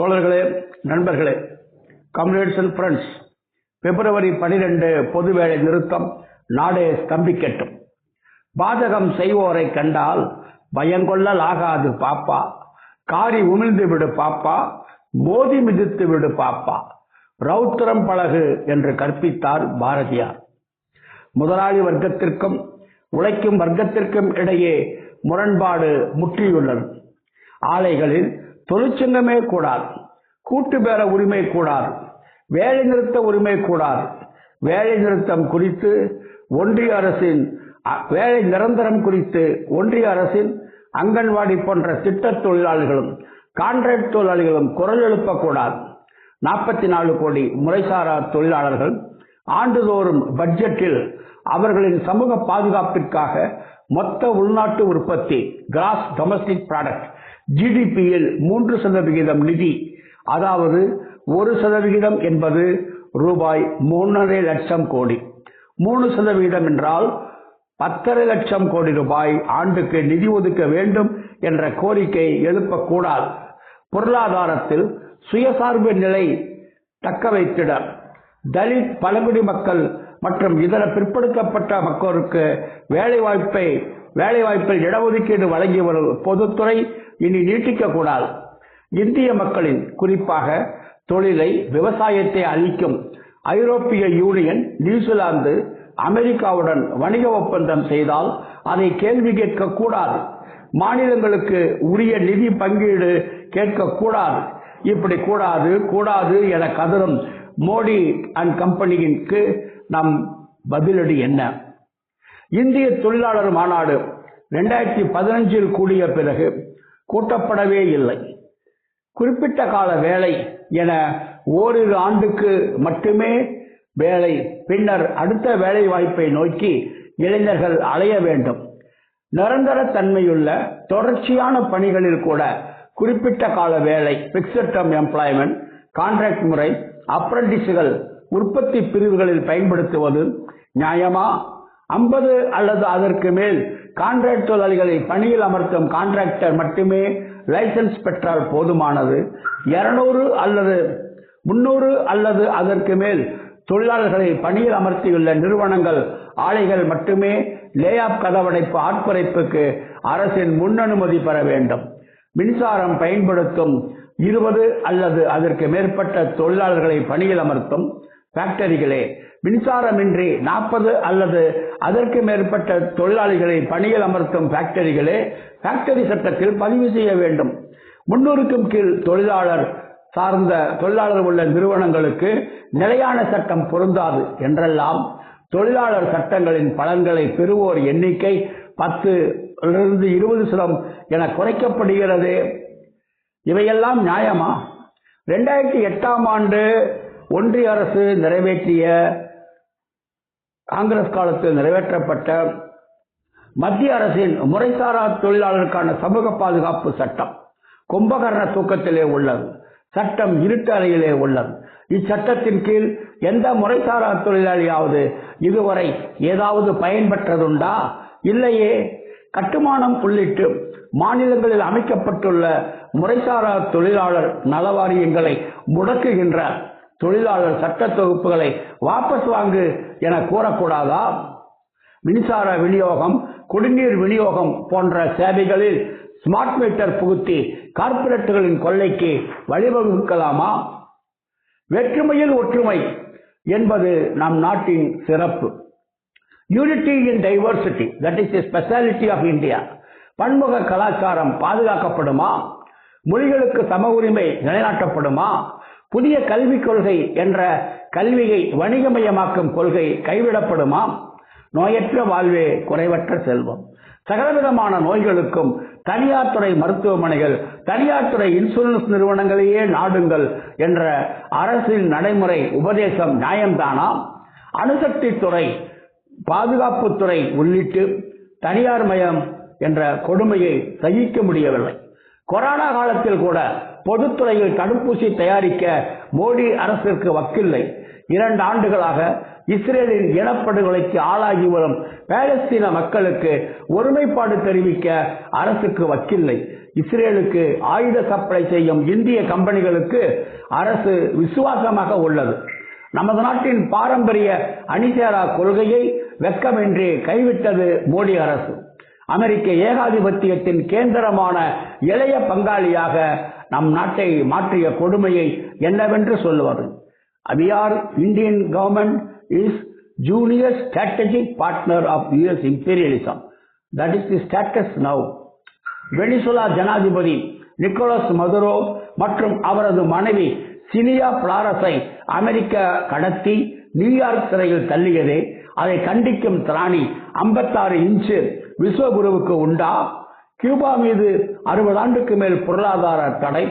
தோழர்களே நண்பர்களே கம்ரேட்ஸ் and friends பிப்ரவரி பனிரெண்டு பொது வேலை நிறுத்தம் நாடே ஸ்தம்பிக்கட்டும். பாதகம் செய்வோரை கண்டால் பயங்கொள்ளல் ஆகாது பாப்பா. காரி உமிழ்ந்து விடு பாப்பா மோதி மிதித்து விடு பாப்பா. ரௌத்திரம் பழகு என்று கற்பித்தார் பாரதியார். முதலாளி வர்க்கத்திற்கும் உழைக்கும் வர்க்கத்திற்கும் இடையே முரண்பாடு முற்றியுள்ளது. ஆலைகளில் தொழிற்சங்கமே கூடாது. கூட்டு பேர உரிமை கூடாது. வேலை நிறுத்த உரிமை கூடாது. வேலை நிறுத்தம் குறித்து ஒன்றிய அரசின் வேலை நிரந்தரம் குறித்து ஒன்றிய அரசின் அங்கன்வாடி போன்ற திட்ட தொழிலாளர்களும் கான்ட்ராக்ட் தொழிலாளிகளும் குரல் எழுப்பக்கூடாது. நாற்பத்தி நாலு கோடி முறைசாரா தொழிலாளர்கள் ஆண்டுதோறும் பட்ஜெட்டில் அவர்களின் சமூக பாதுகாப்பிற்காக மொத்த உள்நாட்டு உற்பத்தி கிராஸ் டொமஸ்டிக் ப்ராடக்ட் ஜிடிபியில் மூன்று சதவிகிதம் நிதி அதாவது ஒரு சதவிகிதம் என்பது ரூபாய் மூன்றரை லட்சம் கோடி. மூணு சதவிகிதம் என்றால் பத்தரை லட்சம் கோடி ரூபாய் ஆண்டுக்கு நிதி ஒதுக்க வேண்டும் என்ற கோரிக்கை எழுப்பக்கூடாது. பொருளாதாரத்தில் சுயசார்பு நிலை தக்க வைத்திட தலித் பழங்குடி மக்கள் மற்றும் இதர பிற்படுத்தப்பட்ட மக்களுக்கு வேலைவாய்ப்பை வேலைவாய்ப்பில் இடஒதுக்கீடு வழங்கி வரும் பொதுத்துறை இனி நீட்டிக்க கூடாது இந்திய மக்களின் குறிப்பாக தொழிலை விவசாயத்தை அளிக்கும் ஐரோப்பிய யூனியன் நியூசிலாந்து அமெரிக்காவுடன் வணிக ஒப்பந்தம் செய்தால் அதை கேள்வி கேட்கக்கூடாது. மாநிலங்களுக்கு உரிய நிதி பங்கீடு கேட்கக்கூடாது. இப்படி கூடாது கூடாது என கதறும் மோடி அண்ட் கம்பெனிக்கு நம் பதிலடி என்ன? இந்திய தொழிலாளர் மாநாடு ரெண்டாயிரத்தி பதினஞ்சில் கூடிய பிறகு கூட்டப்படவே இல்லை. குறிப்பிட்ட கால வேலை என ஓரிரு ஆண்டுக்கு மட்டுமே வேலை. பின்னர் அடுத்த வேலை வாய்ப்பை நோக்கி இளைஞர்கள் அலைய வேண்டும். நிரந்தர தன்மையுள்ள தொடர்ச்சியான பணிகளில் கூட குறிப்பிட்ட கால வேலை பிக்சட் டர்ம் எம்ப்ளாய்மெண்ட் கான்ட்ராக்ட் முறை அப்ரண்டிஸுகள் உற்பத்தி பிரிவுகளில் பயன்படுத்துவது நியாயமா? ஐம்பது அல்லது அதற்கு மேல் கான்ட்ராக்ட் தொழிலாளிகளை பணியில் அமர்த்தும் கான்ட்ராக்டர் மட்டுமே லைசன்ஸ் பெற்றால் போதுமானது. 200 அல்லது முன்னூறு அல்லது அதற்கு மேல் தொழிலாளர்களை பணியில் அமர்த்தியுள்ள நிறுவனங்கள் ஆலைகள் மட்டுமே லே ஆஃப் கதவடைப்பு ஆட்குறைப்புக்கு அரசின் முன் அனுமதி பெற வேண்டும். மின்சாரம் பயன்படுத்தும் இருபது அல்லது அதற்கு மேற்பட்ட தொழிலாளர்களை பணியில் அமர்த்தும் ஃபேக்டரிகளே மின்சாரமின்றி நாற்பது அல்லது அதற்கு மேற்பட்ட தொழிலாளிகளை பணியில் அமர்த்தும் ஃபேக்டரிகளே ஃபேக்டரி சட்டத்தில் பதிவு செய்ய வேண்டும். முன்னூறுக்கும் கீழ் தொழிலாளர் சார்ந்த தொழிலாளர் உள்ள நிறுவனங்களுக்கு நிலையான சட்டம் பொருந்தாது என்றெல்லாம் தொழிலாளர் சட்டங்களின் பலன்களை பெறுவோர் எண்ணிக்கை பத்து இருந்து இருபது சதம் என குறைக்கப்படுகிறது. இவையெல்லாம் நியாயமா? ரெண்டாயிரத்தி எட்டாம் ஆண்டு ஒன்றிய அரசு நிறைவேற்றிய காங்கிரஸ் காலத்தில் நிறைவேற்றப்பட்ட மத்திய அரசின் முறைசாரா தொழிலாளருக்கான சமூக பாதுகாப்பு சட்டம் கும்பகர்ண தூக்கத்திலே உள்ளது. சட்டம் இருட்டு அறையிலே உள்ளது. இச்சட்டத்தின் கீழ் எந்த முறைசாரா தொழிலாளியாவது இதுவரை ஏதாவது பயன்பெற்றதுண்டா? இல்லையே. கட்டுமானம் உள்ளிட்டு மாநிலங்களில் அமைக்கப்பட்டுள்ள முறைசாரா தொழிலாளர் நலவாரியங்களை முடக்குகின்ற தொழிலாளர் சட்ட தொகுப்புகளை வாபஸ் வாங்கு என கூறக்கூடாதா? மின்சார விநியோகம் குடிநீர் விநியோகம் போன்ற சேவைகளில் ஸ்மார்ட் மீட்டர் புகுத்தி கார்ப்பரேட்டுகளின் கொள்ளைக்கு வழிவகுக்கலாமா? வேற்றுமையில் ஒற்றுமை என்பது நம் நாட்டின் சிறப்பு. Unity in diversity that is the speciality of India பன்முக கலாச்சாரம் பாதுகாக்கப்படுமா? மொழிகளுக்கு சம உரிமை நிலைநாட்டப்படுமா? புதிய கல்விக் கொள்கை என்ற கல்வியை வணிகமயமாக்கும் கொள்கை கைவிடப்படுமாம்? நோயற்ற வாழ்வே குறைவற்ற செல்வம். சகலவிதமான நோய்களுக்கும் தனியார் துறை மருத்துவமனைகள் தனியார் துறை இன்சூரன்ஸ் நிறுவனங்களையே நாடுங்கள் என்ற அரசின் நடைமுறை உபதேசம் நியாயம்தானாம் அணுசக்தி துறை பாதுகாப்புத்துறை உள்ளிட்டு தனியார் மயம் என்ற கொடுமையை சகிக்க முடியவில்லை. கொரோனா காலத்தில் கூட பொதுத்துறையில் தடுப்பூசி தயாரிக்க மோடி அரசிற்கு வக்கில்லை. இரண்டு ஆண்டுகளாக இஸ்ரேலின் இனப்படுகொலைக்கு ஆளாகி வரும் பாலஸ்தீன மக்களுக்கு ஒருமைப்பாடு தெரிவிக்க அரசுக்கு வக்கில்லை. இஸ்ரேலுக்கு ஆயுத சப்ளை செய்யும் இந்திய கம்பெனிகளுக்கு அரசு விசுவாசமாக உள்ளது. நமது நாட்டின் பாரம்பரிய அணிசேரா கொள்கையை வெக்கமின்றி கைவிட்டது மோடி அரசு. அமெரிக்க ஏகாதிபத்தியத்தின் கேந்திரமான இளைய பங்காளியாக நம் நாட்டை மாற்றிய கொடுமையை என்னவென்று சொல்லுவது? We are Indian government is junior strategic partner of US imperialism that is the status now Venezuela ஜனாதிபதி நிக்கோலஸ் மதுரோ மற்றும் அவரது மனைவி சினியா பிளாரஸை அமெரிக்கா கடத்தி நியூயார்க் சிறையில் தள்ளியதே. அதை கண்டிக்கும் திராணி 56 இன்ச்சு விஸ்வகுருவுக்கு உண்டா? கியூபா மீது அறுபது ஆண்டுக்கு மேல் பொருளாதார தடை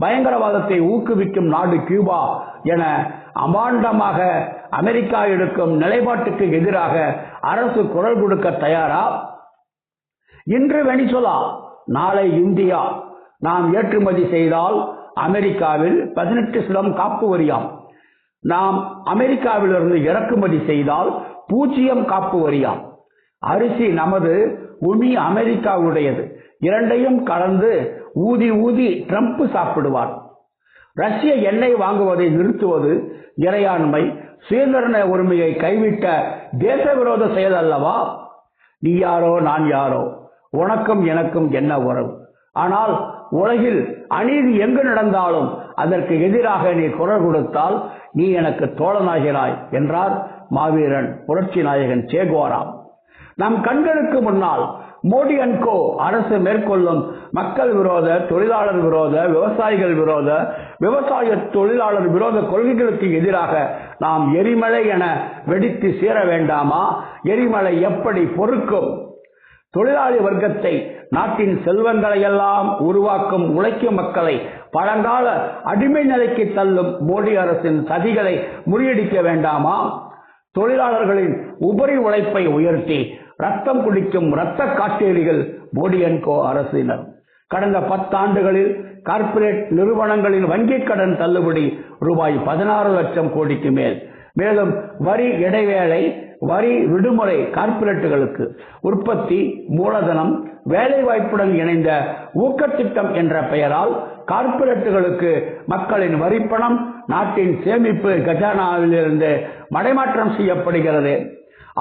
பயங்கரவாதத்தை ஊக்குவிக்கும் நாடு கியூபா என அமாண்டமாக அமெரிக்கா எடுக்கும் நிலைப்பாட்டுக்கு எதிராக அரசு குரல் கொடுக்க தயாரா? இன்று வெனிசுலா நாளை இந்தியா. நாம் ஏற்றுமதி செய்தால் அமெரிக்காவில் பதினெட்டு சதம் காப்பு வரியாம். நாம் அமெரிக்காவிலிருந்து இறக்குமதி செய்தால் பூஜ்ஜியம் காப்பு வரியாம். அரிசி நமது உமி அமெரிக்காவுடையது. இரண்டையும் கலந்து ஊதி ஊதி ட்ரம்ப் சாப்பிடுவார். ரஷ்ய எண்ணெய் வாங்குவதை நிறுத்துவது இறையாண்மை. சுயந்திரன உரிமையை கைவிட்ட தேச விரோத செயல் அல்லவா? நீ யாரோ நான் யாரோ? உனக்கும் எனக்கும் என்ன உறவு? ஆனால் உலகில் அநீதி எங்கு நடந்தாலும் அதற்கு எதிராக நீ குரல் கொடுத்தால் நீ எனக்கு தோழனாகிறாய் என்றார் மாவீரன் புரட்சி நாயகன் சேகுவாராம். நம் கண்களுக்கு முன்னால் மோடி அண்ட் கோ அரசு மேற்கொள்ளும் மக்கள் விரோத தொழிலாளர் விரோத விவசாயிகள் விரோத விவசாய தொழிலாளர் விரோத கொள்கைகளுக்கு எதிராக நாம் எரிமலை என வெடித்து சேர வேண்டாமா? எரிமலை எப்படி பொறுக்கும்? தொழிலாளி வர்க்கத்தை நாட்டின் செல்வங்களை எல்லாம் உருவாக்கும் உழைக்கும் மக்களை பழங்கால அடிமை நிலைக்கு தள்ளும் மோடி அரசின் சதிகளை முறியடிக்க வேண்டாமா? தொழிலாளர்களின் உபரி உழைப்பை உயர்த்தி ரத்தம் குடிக்கும் ரத்த காட்டேரிகள் மோடி கோ அரசினர். கடந்த பத்தாண்டுகளில் கார்ப்பரேட் நிறுவனங்களின் வங்கிக் கடன் தள்ளுபடி ரூபாய் பதினாறு லட்சம் கோடிக்கு மேல். மேலும் வரி இடைவேளை வரி விடுமுறை கார்ப்பரேட்டுகளுக்கு உற்பத்தி மூலதனம் வேலை வாய்ப்புடன் இணைந்த ஊக்கத்திட்டம் என்ற பெயரால் கார்ப்பரேட்டுகளுக்கு மக்களின் வரிப்பணம் நாட்டின் சேமிப்பு கஜானாவிலிருந்து மடைமாற்றம் செய்யப்படுகிறது.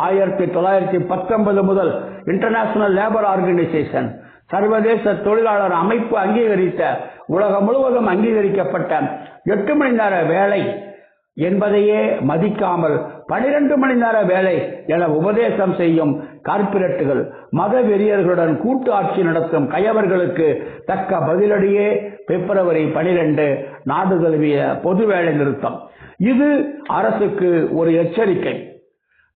ஆயிரத்தி தொள்ளாயிரத்தி பத்தொன்பது முதல் இன்டர்நேஷனல் லேபர் ஆர்கனைசேஷன் சர்வதேச தொழிலாளர் அமைப்பு அங்கீகரித்த உலகம் முழுவதும் அங்கீகரிக்கப்பட்ட எட்டு மணி நேர வேலை என்பதையே மதிக்காமல் பனிரெண்டு மணி நேர வேலை என உபதேசம் செய்யும் கார்ப்பரேட்டுகள் மத வெறியர்களுடன் கூட்டு ஆட்சி நடத்தும் கயவர்களுக்கு தக்க பதிலடியே பிப்ரவரி பனிரெண்டு நாடு தழுவிய பொது வேலை நிறுத்தம். இது அரசுக்கு ஒரு எச்சரிக்கை.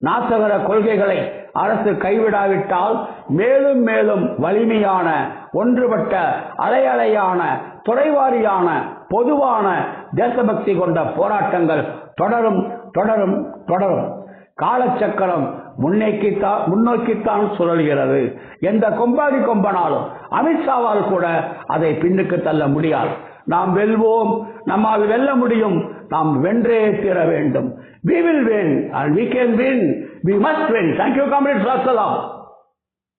நாசகர கொள்கைகளை அரசு கைவிடாவிட்டால் மேலும் மேலும் வலிமையான ஒன்றுபட்ட அலையலையான துறைவாரியான பொதுவான தேசபக்தி கொண்ட போராட்டங்கள் தொடரும் தொடரும் தொடரும். காலச்சக்கரம் முன்னோக்கித்தான் முன்னோக்கித்தான் சுழல்கிறது. எந்த கொம்பாதி கொம்பனாலும் அமித்ஷாவால் கூட அதை பின்னுக்கு தள்ள முடியாது. நாம் வெல்வோம் நம்மால் வெல்ல முடியும் நாம் வென்றே தீர வேண்டும் we will win and we can win we must win thank you comrades Wassalam.